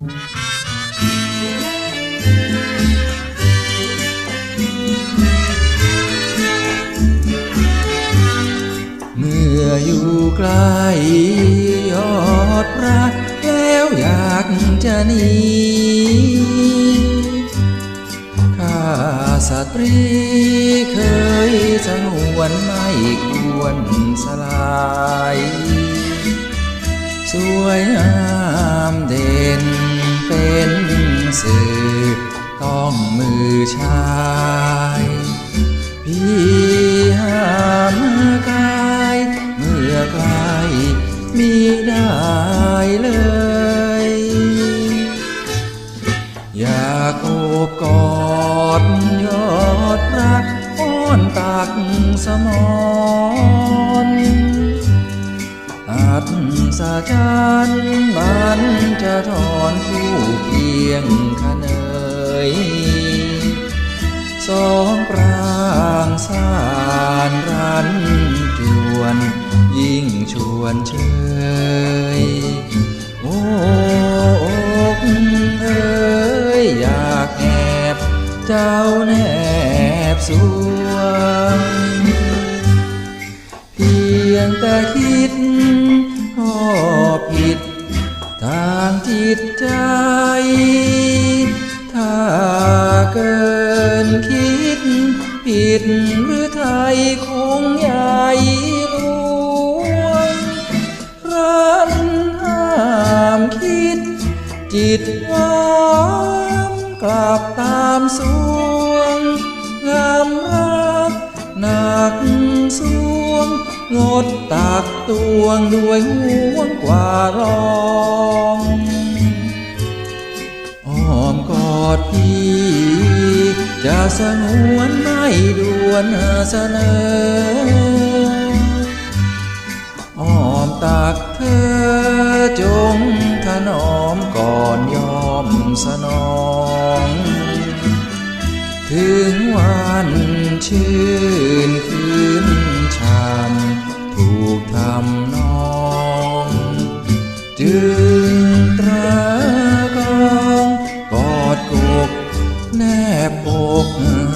เมื่ออยู่ใกล้ยอดรักแล้วอยากจะหนีข้าสตรีเคยสงวนไม่ควรสลาย สวยงาม สื่อต้องมือชายพี่หามกายเมื่อไกลมีได้เลย อยากโอบกอดยอดรักอ้อนตักสมอน อัศสาจันมันจะถอนผู้เคียงขะเนยสองปรางสารรันจวน ยิ่งชวนเชยโอ้อกเอ้ยอยากแอบเจ้าแนบสวงเพียงแต่คิด จิตใจ ถ้าเกินคิด ผิดหรือไทยคงใหญ่หลวงรันห้ามคิด จิตวามกลับตามสวงงามรักหนักสวงงดตักตวงด้วยห่วงกว่าร้อ จะสงวนไม่ด่วนเสนออ้อมตักเธอจงถนอมก่อนยอมสนอง ถึงวันชื่นคืนชา ก